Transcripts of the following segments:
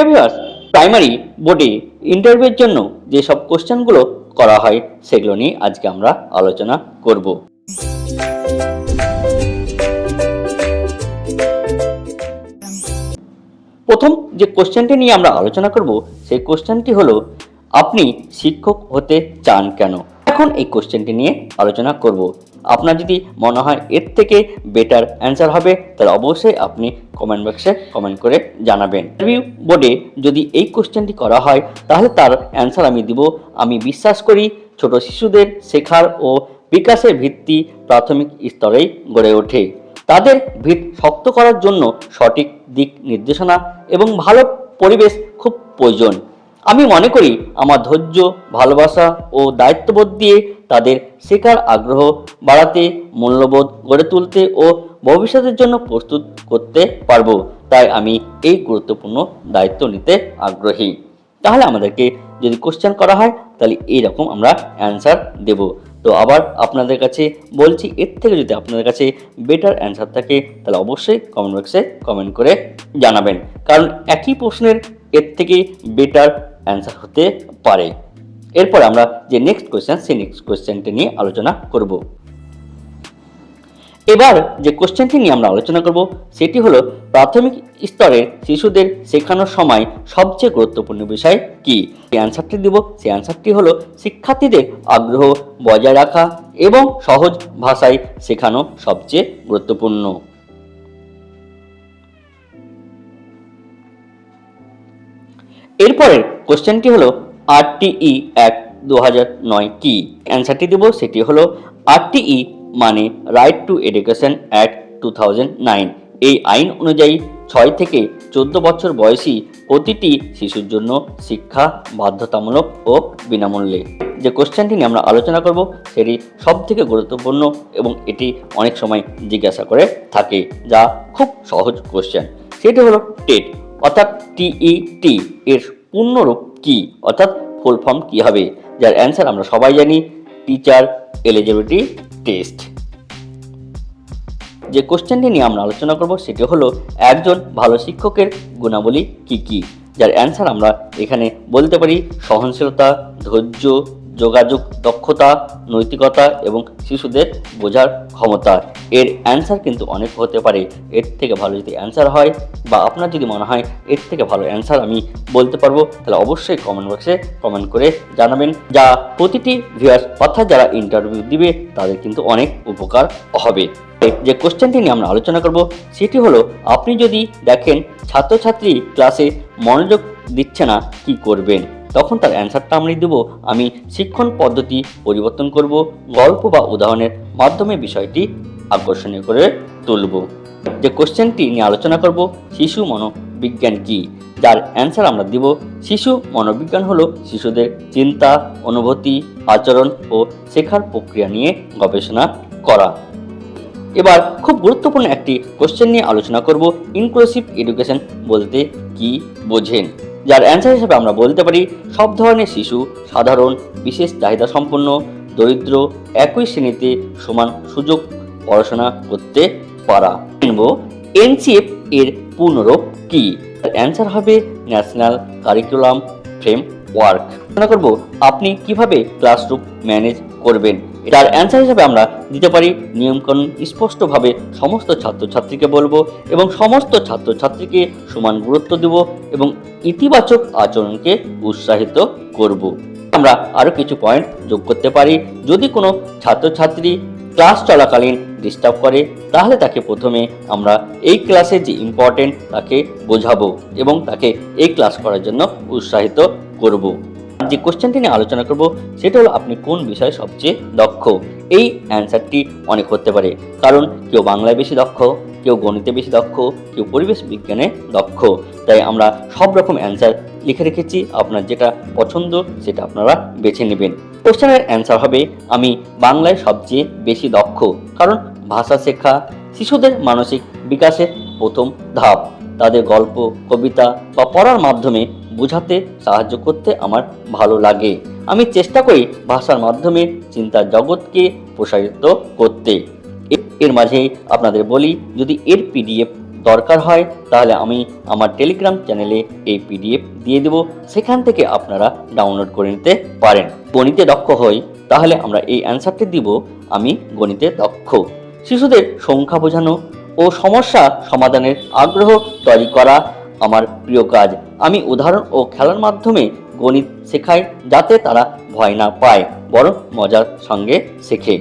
প্রিয় viewers primary বোর্ডে ইন্টারভিউর জন্য যেসব কোশ্চেনগুলো করা হয়, সেগুলো নিয়ে আজকে আমরা আলোচনা করব। প্রথম যে কোশ্চেনটি নিয়ে আমরা আলোচনা করব, সেই কোশ্চেনটি হলো, আপনি শিক্ষক হতে চান কেন? এখন এই কোশ্চেনটি নিয়ে আলোচনা করব। আপনার যদি মনে হয় এর থেকে বেটার অ্যান্সার হবে, তাহলে অবশ্যই আপনি কমেন্ট বক্সে কমেন্ট করে জানাবেন। ইন্টারভিউ বোর্ডে যদি এই কোশ্চেনটি করা হয়, তাহলে তার অ্যান্সার আমি দিব। আমি বিশ্বাস করি ছোট শিশুদের শেখার ও বিকাশের ভিত্তি প্রাথমিক স্তরেই গড়ে ওঠে। তাদের ভিত শক্ত করার জন্য সঠিক দিক নির্দেশনা এবং ভালো পরিবেশ খুব প্রয়োজন। আমি মনে করি আমার ধৈর্য, ভালোবাসা ও দায়িত্ববোধ দিয়ে তাদের শেখার আগ্রহ বাড়াতে, মূল্যবোধ গড়ে তুলতে ও ভবিষ্যতের জন্য প্রস্তুত করতে পারব। তাই আমি এই গুরুত্বপূর্ণ দায়িত্ব নিতে আগ্রহী। তাহলে আমাদেরকে যদি কোশ্চেন করা হয়, তাহলে এইরকম আমরা অ্যান্সার দেব। তো আবার আপনাদের কাছে বলছি, এর থেকে যদি আপনাদের কাছে বেটার অ্যান্সার থাকে, তাহলে অবশ্যই কমেন্ট বক্সে কমেন্ট করে জানাবেন। কারণ একই প্রশ্নের এর থেকে বেটার অ্যান্সার হতে পারে। এরপর আমরা যে নেক্সট কোয়েশ্চেন সেই নেক্সট কোয়েশ্চেনটি নিয়ে আলোচনা করব। এবার যে কোশ্চেনটি নিয়ে আমরা আলোচনা করব, সেটি হলো প্রাথমিক স্তরের শিশুদের শেখানোর সময় সবচেয়ে গুরুত্বপূর্ণ বিষয় কি? যে অ্যান্সারটি দিব, সেই অ্যান্সারটি হলো শিক্ষার্থীদের আগ্রহ বজায় রাখা এবং সহজ ভাষায় শেখানো সবচেয়ে গুরুত্বপূর্ণ। এরপরের কোশ্চেনটি হলো আরটিই অ্যাক্ট দু হাজার নয় কি? অ্যান্সারটি দেব, সেটি হলো আরটিই মানে right to education act two thousand nine এই আইন অনুযায়ী ছয় থেকে চোদ্দ বছর বয়সী প্রতিটি শিশুর জন্য শিক্ষা বাধ্যতামূলক ও বিনামূল্যে। যে কোশ্চেনটি নিয়ে আমরা আলোচনা করব, সেটি সব থেকে গুরুত্বপূর্ণ এবং এটি অনেক সময় জিজ্ঞাসা করে থাকে, যা খুব সহজ কোশ্চেন সেটি হলো টেট অর্থাৎ টিইটি এর পূর্ণরূপ কি? অর্থাৎ ফুল ফর্ম কি হবে? যার অ্যান্সার আমরা সবাই জানি টিচার এলিজিবিলিটি টেস্ট যে কোশ্চেনটি নিয়ে আমরা আলোচনা করব সেটি হলো, একজন ভালো শিক্ষকের গুণাবলী কি কি? যার অ্যান্সার আমরা এখানে বলতে পারি সহনশীলতা, ধৈর্য যোগাযোগ, দক্ষতা, নৈতিকতা এবং শিশুদের বোঝার ক্ষমতা। এর অ্যান্সার কিন্তু অনেক হতে পারে। এর থেকে ভালো যদি অ্যান্সার হয় বা আপনার যদি মনে হয় এর থেকে ভালো অ্যান্সার আমি বলতে পারব, তাহলে অবশ্যই কমেন্ট বক্সে কমেন্ট করে জানাবেন। যা প্রতিটি ভিউয়ার্স অর্থাৎ যারা ইন্টারভিউ দিবে, তাদের কিন্তু অনেক উপকার হবে। যে কোশ্চেনটি নিয়ে আমরা আলোচনা করব, সেটি হলো, আপনি যদি দেখেন ছাত্রছাত্রী ক্লাসে মনোযোগ দিচ্ছে না, কি করবেন? তখন তার অ্যান্সারটা আমি দেবো। আমি শিক্ষণ পদ্ধতি পরিবর্তন করব, গল্প বা উদাহরণের মাধ্যমে বিষয়টি আকর্ষণীয় করে তুলব। যে কোশ্চেনটি নিয়ে আলোচনা করব, শিশু মনোবিজ্ঞান কি? যার অ্যান্সার আমরা দিব, শিশু মনোবিজ্ঞান হলো শিশুদের চিন্তা, অনুভূতি, আচরণ ও শেখার প্রক্রিয়া নিয়ে গবেষণা করা। এবার খুব গুরুত্বপূর্ণ একটি কোশ্চেন নিয়ে আলোচনা করব ইনক্লুসিভ এডুকেশন বলতে কি বোঝেন? যার অ্যান্সার হিসেবে আমরা বলতে পারি সব ধরনের শিশু, সাধারণ, বিশেষ চাহিদা সম্পন্ন, দরিদ্র, একই শ্রেণীতে সমান সুযোগ পড়াশোনা করতে পারা। কিনব এনসিএফ এর পূর্ণরূপ কি? অ্যান্সার হবে ন্যাশনাল কারিকুলাম ফ্রেম ওয়ার্ক করব আপনি কীভাবে ক্লাসরুম ম্যানেজ করবেন? এটার অ্যান্সার হিসেবে আমরা দিতে পারি, নিয়মকানুন স্পষ্টভাবে সমস্ত ছাত্রছাত্রীকে বলব এবং সমস্ত ছাত্রছাত্রীকে সমান গুরুত্ব দেব এবং ইতিবাচক আচরণকে উৎসাহিত করব। আমরা আরও কিছু পয়েন্ট যোগ করতে পারি। যদি কোনো ছাত্রছাত্রী ক্লাস চলাকালীন ডিস্টার্ব করে, তাহলে তাকে প্রথমে আমরা এই ক্লাসে যে ইম্পর্টেন্ট তাকে বোঝাবো এবং তাকে এই ক্লাস করার জন্য উৎসাহিত করব। যে কোশ্চেনটি নিয়ে আলোচনা করব, সেটা হলো আপনি কোন বিষয়ে সবচেয়ে দক্ষ? এই অ্যান্সারটি অনেক হতে পারে। কারণ কেউ বাংলায় বেশি দক্ষ, কেউ গণিতে বেশি দক্ষ, কেউ পরিবেশ বিজ্ঞানে দক্ষ। তাই আমরা সব রকম অ্যান্সার লিখে রেখেছি। আপনার যেটা পছন্দ, সেটা আপনারা বেছে নেবেন। কোশ্চেনের অ্যান্সার হবে, আমি বাংলায় সবচেয়ে বেশি দক্ষ। কারণ ভাষা শেখা শিশুদের মানসিক বিকাশের প্রথম ধাপ। তাদের গল্প, কবিতা বা পড়ার মাধ্যমে বোঝাতে সাহায্য করতে আমার ভালো লাগে। আমি চেষ্টা করি ভাষার মাধ্যমে চিন্তার জগৎকে প্রসারিত করতে। এর মাঝে আপনাদের বলি, যদি এর পিডিএফ দরকার হয়, তাহলে আমি আমার টেলিগ্রাম চ্যানেলে এই পিডিএফ দিয়ে দেব। সেখান থেকে আপনারা ডাউনলোড করে নিতে পারেন। গণিতে দক্ষ হই, তাহলে আমরা এই অ্যান্সারটি দিব, আমি গণিতে দক্ষ। শিশুদের সংখ্যা বোঝানো ও সমস্যা সমাধানের আগ্রহ তৈরি করা আমার প্রিয় কাজ। আমি উদাহরণ ও খেলার মাধ্যমে গণিত শেখাই যাতে তারা ভয় না পায় বড় মজার সঙ্গে শেখে।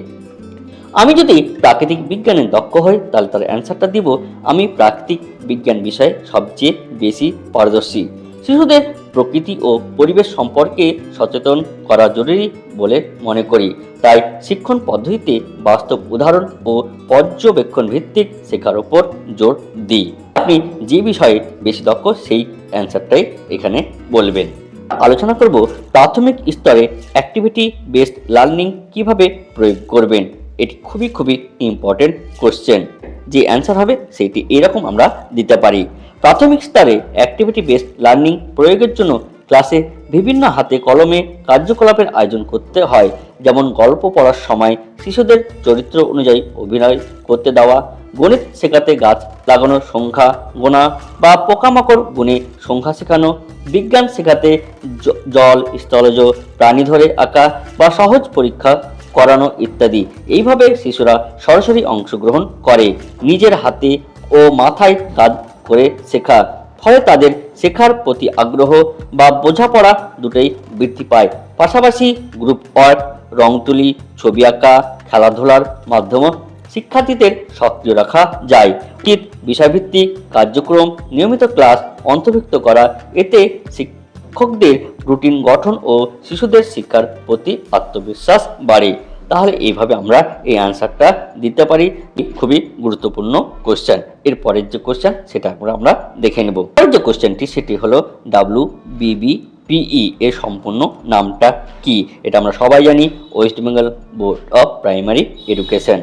আমি যদি প্রাকৃতিক বিজ্ঞানে দক্ষ হই, তাহলে তার অ্যান্সারটা দিব, আমি প্রাকৃতিক বিজ্ঞান বিষয়ে সবচেয়ে বেশি পারদর্শী। শিশুদের প্রকৃতি ও পরিবেশ সম্পর্কে সচেতন করা জরুরি বলে মনে করি। তাই শিক্ষণ পদ্ধতিতে বাস্তব উদাহরণ ও পর্যবেক্ষণ ভিত্তিক শেখার ওপর জোর দিই। আপনি যে বিষয়ে বেশি দক্ষ, সেই অ্যান্সারটাই এখানে বলবেন। আলোচনা করব প্রাথমিক স্তরে অ্যাক্টিভিটি বেসড লার্নিং কীভাবে প্রয়োগ করবেন। এটি খুবই খুবই ইম্পর্টেন্ট কোশ্চেন যে অ্যান্সার হবে সেটি এরকম আমরা দিতে পারি। প্রাথমিক স্তরে অ্যাক্টিভিটি বেসড লার্নিং প্রয়োগের জন্য ক্লাসে বিভিন্ন হাতে কলমে কার্যকলাপের আয়োজন করতে হয়। যেমন গল্প পড়ার সময় শিশুদের চরিত্র অনুযায়ী অভিনয় করতে দেওয়া, গণিত শেখাতে গাছ লাগানোর সংখ্যা গোনা বা পোকামাকড় গুণে সংখ্যা শেখানো, বিজ্ঞান শেখাতে জল, স্থলজ, প্রাণী ধরে আঁকা বা সহজ পরীক্ষা করানো ইত্যাদি। এইভাবে শিশুরা সরাসরি অংশগ্রহণ করে, নিজের হাতে ও মাথায় কাজ করে শেখা। ফলে তাদের শেখার প্রতি আগ্রহ বা বোঝাপড়া দুটোই বৃদ্ধি পায়। পাশাপাশি গ্রুপ ওয়ার্ক রং তুলি, ছবি আঁকা, খেলাধুলার মাধ্যমে শিক্ষার্থীদের সক্রিয় রাখা যায়। উচিত বিষয়ভিত্তিক কার্যক্রম নিয়মিত ক্লাস অন্তর্ভুক্ত করা, এতে শিক্ষকদের রুটিন গঠন ও শিশুদের শিক্ষার প্রতি আত্মবিশ্বাস বাড়ে। তাহলে এইভাবে আমরা এই আনসারটা দিতে পারি। খুবই গুরুত্বপূর্ণ কোশ্চেন এর পরের যে কোশ্চেন সেটা আমরা আমরা দেখে নেব। পরের যে কোশ্চেনটি সেটি হলো ডাব্লু বিবি পিই এর সম্পূর্ণ নামটা কি? এটা আমরা সবাই জানি। West Bengal board of primary education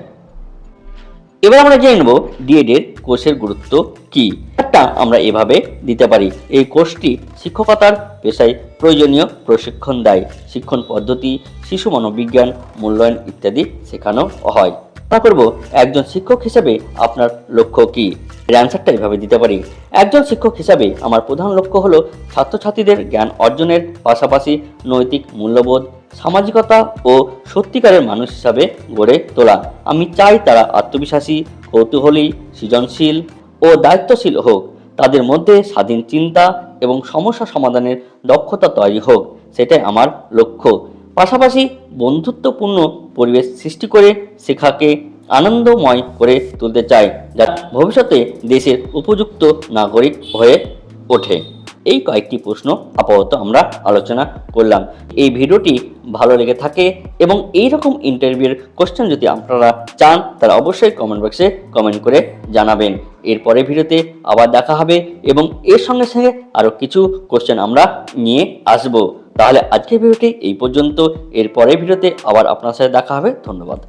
এবার আমরা জেনে নেব ডিএড এর কোর্সের গুরুত্ব কি? একটা আমরা এভাবে দিতে পারি। এই কোর্সটি শিক্ষকতার পেশায় প্রয়োজনীয় প্রশিক্ষণ দেয়। শিক্ষণ পদ্ধতি, শিশু মনোবিজ্ঞান, মূল্যায়ন ইত্যাদি শেখানো হয়। তা করব, একজন শিক্ষক হিসেবে আপনার লক্ষ্য কি? এর অ্যান্সারটা এভাবে দিতে পারি। একজন শিক্ষক হিসাবে আমার প্রধান লক্ষ্য হলো ছাত্রছাত্রীদের জ্ঞান অর্জনের পাশাপাশি নৈতিক মূল্যবোধ, সামাজিকতা ও সত্যিকারের মানুষ হিসাবে গড়ে তোলা। আমি চাই তারা আত্মবিশ্বাসী, কৌতূহলী, সৃজনশীল ও দায়িত্বশীল হোক। তাদের মধ্যে স্বাধীন চিন্তা এবং সমস্যা সমাধানের দক্ষতা তৈরি হোক। সেটাই আমার লক্ষ্য। পাশাপাশি বন্ধুত্বপূর্ণ পরিবেশ সৃষ্টি করে শেখাকে আনন্দময় করে তুলতে চাই যা ভবিষ্যতে দেশের উপযুক্ত নাগরিক হয়ে ওঠে। এই কয়েকটি প্রশ্ন আপাতত আমরা আলোচনা করলাম। এই ভিডিওটি ভালো লেগে থাকে এবং এই রকম ইন্টারভিউর কোশ্চেন যদি আপনারা চান, তাহলে অবশ্যই কমেন্ট বক্সে কমেন্ট করে জানাবেন। এরপরে ভিডিওতে আবার দেখা হবে এবং এর সঙ্গে সঙ্গে আরও কিছু কোশ্চেন আমরা নিয়ে আসব। তাহলে আজকের ভিডিওটি এই পর্যন্ত। এরপরের ভিডিওতে আবার আপনার সাথে দেখা হবে। ধন্যবাদ।